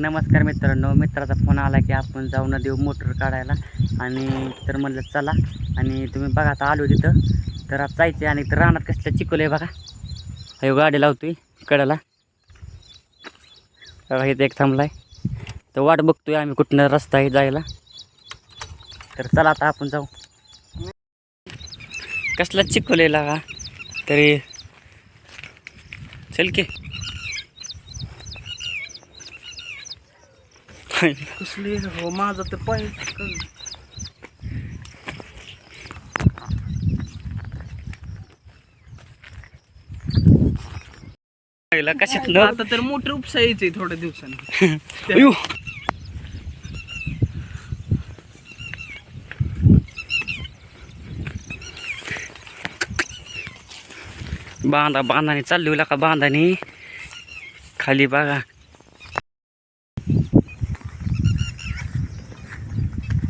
नमस्कार मित्रांनो मित्राचा फोन आला की आपण जाऊन देऊ मोटर काढायला. आणि तर म्हणलं चला. आणि तुम्ही बघा आता आलो तिथं. तर आता जायचं आणि तर रानात कसलं चिकवलं आहे बघा. हे गाडी लावतोय कडाला बघा इथं एक थांबलाय. तर वाट बघतोय आम्ही कुठनं रस्ता आहे जायला. तर चला आता आपण जाऊ. कसला चिकवलेला का तरी. चल की. कसली हो माझा तर पाय कशात आता तर मोटर उपसा यायचंय थोड्या दिवसांनी. बांधा बांधाने चालली का बांधाने. खाली बघा.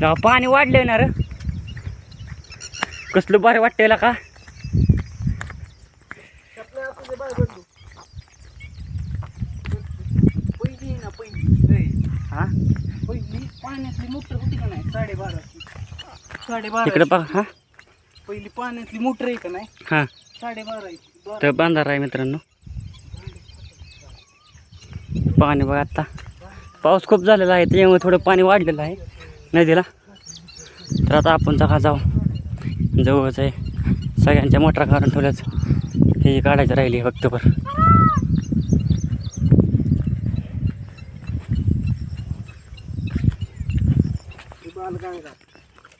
पाणी वाढलंय येणार कसलं भारी वाटतंय का? पहिली ना पहिली हा? पाण्यातली मोटर होती का नाही साडेबाराची इकडे बघा हा? पहिली पाण्यातली मोटर आहे का नाही हा. साडेबारा तर बांधार आहे मित्रांनो. पाणी बघा आता. पाऊस खूप झालेला आहे त्याच्यामुळे थोडं पाणी वाढलेलं आहे. नदीला तर आता आपण जगा जाऊ. जवळच आहे. सगळ्यांच्या मोटरा काढून ठेवल्याच हे काढायचं राहिली फक्त पर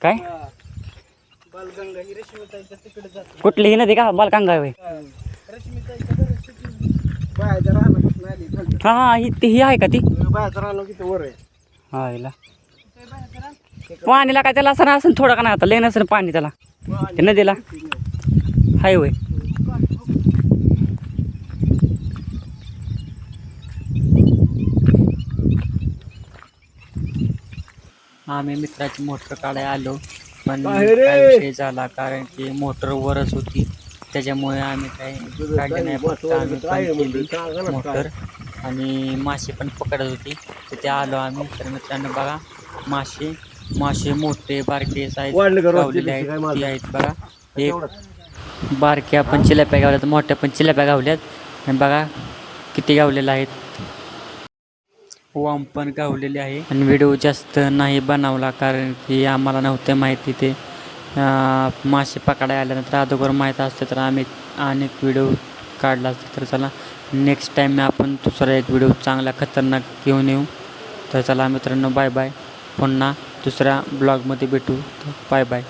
काय? हा. बालगंगा ही रश्मीताईच्या तिकडे जाते कुठली ही नदी का? बालकांगा खाली. हा हा ही ती ही आहे का ती? किती वर आहे. हा हिला. पाणीला काय त्याला असं ना असं थोडं का नाही आता लेन असं पाणी त्याला. ते नदीला. हायवे आम्ही मित्राची मोटर काढायला आलो पण. काय विषय झाला कारण की मोटर वरच होती. त्याच्यामुळे आम्ही काही काढले नाही फक्त आम्ही केली मोटर. आणि मासे पण पकडत होती तिथे आलो आम्ही. तर मित्रांनो बघा मासे मासे मोठे बारके साईज गावलेले आहेत? ती आहेत बघा. एक बारक्या पण चिल्याप्या गावल्यात मोठ्या पण चिल्याप्या गावल्यात. आणि बघा किती गावलेल्या आहेत. वाम पण गावलेले आहे. आणि व्हिडिओ जास्त नाही बनवला कारण की आम्हाला नव्हते माहिती ते. मासे पकडायला आल्यानंतर अगोदर माहीत असते तर आम्ही अनेक व्हिडिओ काढला असता तर चला नेक्स्ट टाईम आपण दुसरा एक व्हिडिओ चांगला खतरनाक घेऊन येऊ. तर चला मित्रांनो बाय बाय पुन्हा दुसऱ्या ब्लॉगमध्ये भेटू. Bye bye.